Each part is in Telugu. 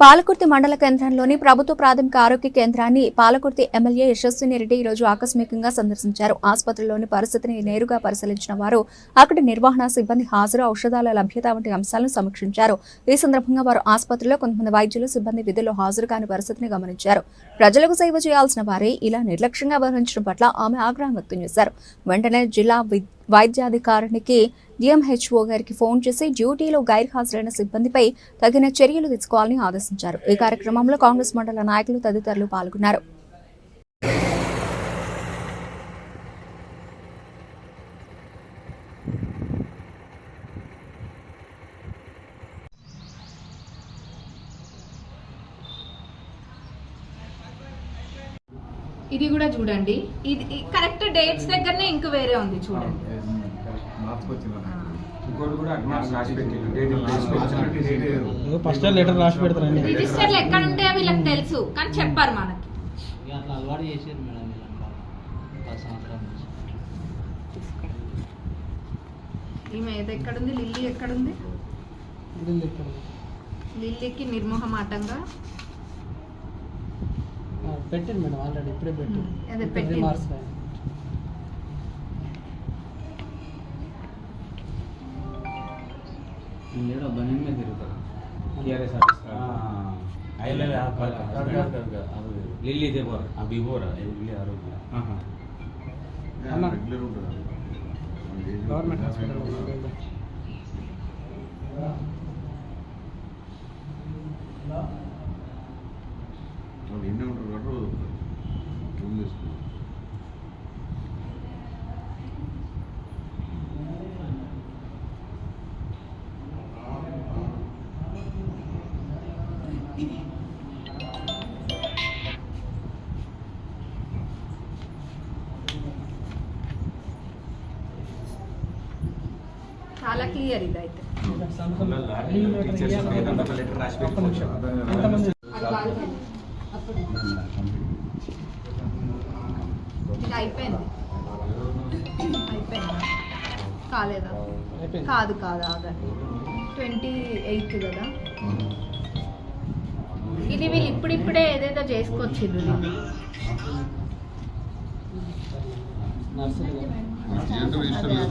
పాలకుర్తి మండల కేంద్రంలోని ప్రభుత్వ ప్రాథమిక ఆరోగ్య కేంద్రాన్ని పాలకుర్తి ఎమ్మెల్యే యశస్విని రెడ్డి ఈరోజు రోజు ఆకస్మికంగా సందర్శించారు. ఆసుపత్రిలోని పరిస్థితిని నేరుగా పరిశీలించిన వారు అక్కడి నిర్వహణ సిబ్బంది హాజరు ఔషధాల లభ్యత వంటి అంశాలను సమీక్షించారు. ఈ సందర్భంగా వారు ఆసుపత్రిలో కొంతమంది వైద్యులు సిబ్బంది విధుల్లో హాజరు కాని పరిస్థితిని గమనించారు. ప్రజలకు సేవ చేయాల్సిన వారే ఇలా నిర్లక్ష్యంగా వ్యవహరించడం పట్ల ఆమె ఆగ్రహం వ్యక్తం చేశారు. వెంటనే జిల్లా వి- వైద్యాధికారికి డిఎంహెచ్ఓ గారికి ఫోన్ చేసి డ్యూటీలో గైర్హాజరైన సిబ్బందిపై తగిన చర్యలు తీసుకోవాలని ఆదేశించారు. ఈ కార్యక్రమంలో కాంగ్రెస్ మండల నాయకులు తదితరులు పాల్గొన్నారు. ఇది కూడా చూడండి. ఇది కరెక్ట్ డేట్స్ దగ్గరనే ఇంక వేరే ఉంది చూడండి ఇంకోటి కూడా అడ్వాన్స్ రాసి పెట్టిండు డేట్ రాసి పెట్టిండు ఫస్ట్ లెటర్ రాసి పెడతారండి రిజిస్టర్లు ఎక్కడ ఉంటాయో వీళ్ళకి తెలుసు కానీ చెప్పారు మనకి. అట్లా అలవాటు చేసారు మేడం ఈమె ఏది ఎక్కడుంది? లిల్లీ ఎక్కడుంది? లిల్లీకి నిర్మోహమాటంగా పెట్టండి మేడం ఆల్రెడీ ఇప్పుడే పెట్టి అదే పెట్టింది. ఈడ బని మీద తిరుగుతారు టీఆర్ఎస్ ఆఫీస్ ఐలల్ లిల్లీ దేబోరా బిబోరా లిల్లీ ఆరోగ్య గవర్నమెంట్ హాస్పిటల్ ఎన్ని క్లియర్ ఇదైతే. ఇది అయిపోయింది. అయిపోయిందా? కాలేదా? కాదు కాదు ఆగండి. ట్వంటీ ఎయిత్ కదా. ఇది వీళ్ళు ఇప్పుడిప్పుడే ఏదైతే చేసుకొచ్చింది లేదు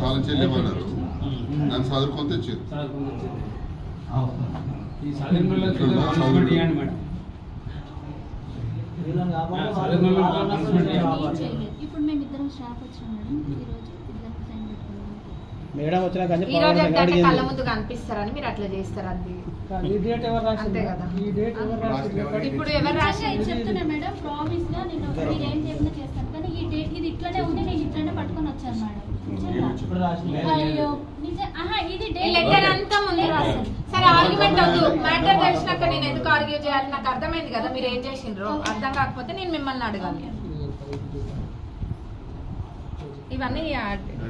కాలం చెల్లిమన్నారు దాన్ని చదువుకొని తెచ్చారు. ఇప్పుడు మేము ఇద్దరం స్టాఫ్ వచ్చాం మేడం. ఈరోజు ఇద్దరికి సైన్ పెట్టుకున్నాం మేడం వచ్చినా కానీ ఈ రోజు అంటే అంటే కళ్ళ ముందు కనిపిస్తారని మీరు అట్లా చేస్తారు అది. ఈ డేట్ ఎవరు రాసింది? అంతే కదా. ఈ డేట్ ఎవరు రాసింది? ఇప్పుడు ఎవరు రాసి చెప్తున్నా మేడం. ప్రామిస్గా నేను మీరు ఏం చెప్పినా చేస్తాను. కానీ ఈ డేట్ ఇది ఇట్లనే ఉంది. నేను ఇట్లనే పట్టుకొని వచ్చాను మేడం. నిజంగా. ఇప్పుడు రాసింది అయ్యో. నిజం. ఆహా ఇది ఈ డేట్ లెటర్ అంతా ముందు రాశారు సరే ఆర్గ్యుమెంట్ వద్దు. మ్యాటర్ తెలిసినాక నేను ఎందుకు ఆర్గ్యూ చేయాలి? నాకు అర్థమైంది కదా మీరు ఏం చేసిండ్రో? అర్థం కాకపోతే నేను మిమ్మల్ని అడగాలి. ఇవన్నీ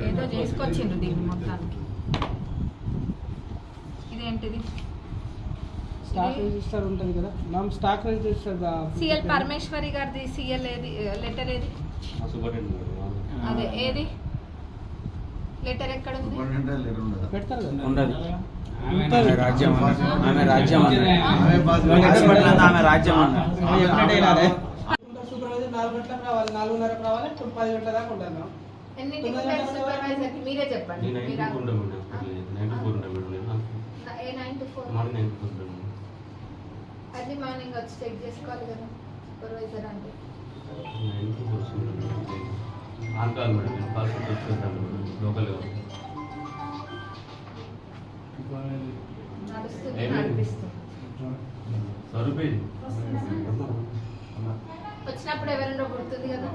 ఏదో చేసుకొచ్చిండ్రు దీన్ని మొత్తానికి. ఇదేంటిది? స్టాక్ రిజిస్టర్ ఉంటుంది కదా. Ma'am stock register CL Parameshwari గారిది సిఎల్ ఏది లెటర్ ఏది? అదే ఏది? లెటర్ ఎక్కడ ఉంది? ఆమె రాజ్యం. ఆమె రాజ్యం. ఆమె రాజ్యం? మీరే చెప్పండి. ఫోర్ మార్నింగ్ వచ్చి చెక్ చేసుకోవాలి కదా సూపర్వైజర్ అంటే. ఆన్ కాల్ మేడం నేను కాల్ మేడం లోకల్గా సరుపేది వచ్చినప్పుడు ఎవరైనా గుర్తుంది కదా?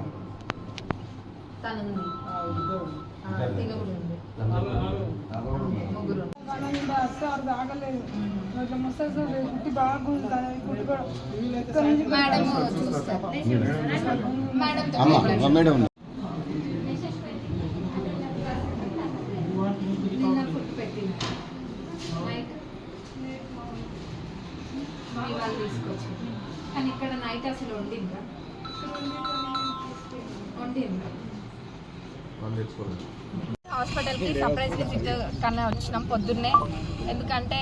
తను ముగ్గురు. మేడం అమ్మ మేడం నిన్న ఫుడ్ నైట్ వాళ్ళు కానీ ఇక్కడ నైట్ అసలు వండిందా వండిందా వాళ్ళు తెచ్చుకోలేదు హాస్పిటల్కి సర్ప్రైజ్ విజిట్ కన్నా వచ్చినాం పొద్దున్నే. ఎందుకంటే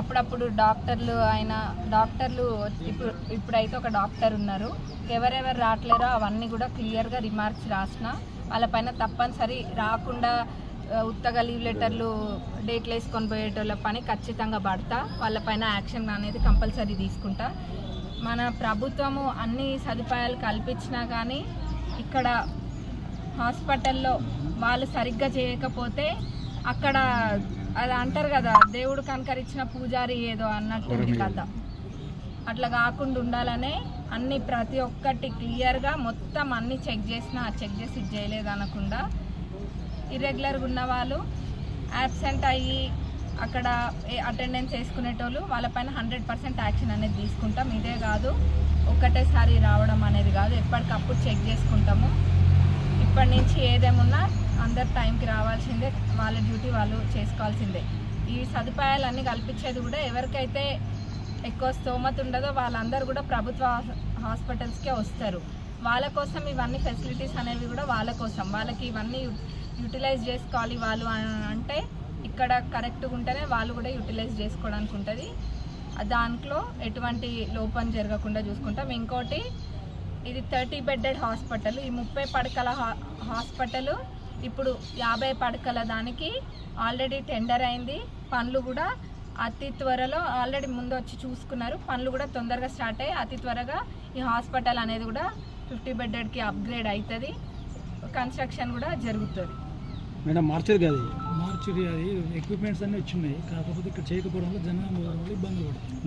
అప్పుడప్పుడు డాక్టర్లు ఆయన డాక్టర్లు ఇప్పుడు ఇప్పుడైతే ఒక డాక్టర్ ఉన్నారు. ఎవరెవరు రావట్లేరో అవన్నీ కూడా క్లియర్గా రిమార్క్స్ రాసిన. వాళ్ళపైన తప్పనిసరి రాకుండా ఉత్తగా లీవ్ లెటర్లు డేట్లు వేసుకొని పోయేటోళ్ళ పని ఖచ్చితంగా పడతా. వాళ్ళపైన యాక్షన్ అనేది కంపల్సరీ తీసుకుంటా. మన ప్రభుత్వము అన్ని సదుపాయాలు కల్పించినా కానీ ఇక్కడ హాస్పిటల్లో వాళ్ళు సరిగ్గా చేయకపోతే అక్కడ అది అంటారు కదా దేవుడు కనకరించిన పూజారి ఏదో అన్నట్టు కథ. అట్లా కాకుండా ఉండాలనే అన్ని ప్రతి ఒక్కటి క్లియర్గా మొత్తం అన్ని చెక్ చేసిన చెక్ చేసి చేయలేదు అనకుండా ఇర్రెగ్యులర్గా ఉన్న వాళ్ళు యాబ్సెంట్ అయ్యి అక్కడ అటెండెన్స్ వేసుకునేటోళ్ళు వాళ్ళపైన హండ్రెడ్ పర్సెంట్ యాక్షన్ అనేది తీసుకుంటాం. ఇదే కాదు ఒక్కటేసారి రావడం అనేది కాదు. ఎప్పటికప్పుడు చెక్ చేసుకుంటాము. ఇప్పటి నుంచి ఏదేమున్నా అందరు టైంకి రావాల్సిందే వాళ్ళ డ్యూటీ వాళ్ళు చేసుకోవాల్సిందే. ఈ సదుపాయాలన్నీ కల్పించేది కూడా ఎవరికైతే ఎక్కువ స్తోమత ఉండదో వాళ్ళందరూ కూడా ప్రభుత్వ హాస్పిటల్స్కే వస్తారు. వాళ్ళ కోసం ఇవన్నీ ఫెసిలిటీస్ అనేవి కూడా వాళ్ళ కోసం. వాళ్ళకి ఇవన్నీ యూటిలైజ్ చేసుకోవాలి వాళ్ళు అని అంటే ఇక్కడ కరెక్ట్గా ఉంటేనే వాళ్ళు కూడా యూటిలైజ్ చేసుకోవడానికి ఉంటుంది. దాంట్లో ఎటువంటి లోపం జరగకుండా చూసుకుంటాం. ఇంకోటి ఇది థర్టీ బెడ్డెడ్ హాస్పిటల్ ఈ ముప్పై పడకల హా- హాస్పిటల్ ఇప్పుడు యాభై పడకల దానికి ఆల్రెడీ టెండర్ అయింది. పనులు కూడా అతి త్వరలో ఆల్రెడీ ముందు వచ్చి చూసుకున్నారు. పనులు కూడా తొందరగా స్టార్ట్ అయ్యి అతి త్వరగా ఈ హాస్పిటల్ అనేది కూడా ఫిఫ్టీ బెడ్డెడ్కి అప్గ్రేడ్ అవుతుంది కన్స్ట్రక్షన్ కూడా జరుగుతుంది. మేడం మార్చరు కదా మార్చరు అది. ఎక్విప్మెంట్స్ అన్నీ వచ్చినాయి. కాకపోతే ఇక్కడ చేయకపోవడం వల్ల జనం ఇబ్బంది పడుతుంది.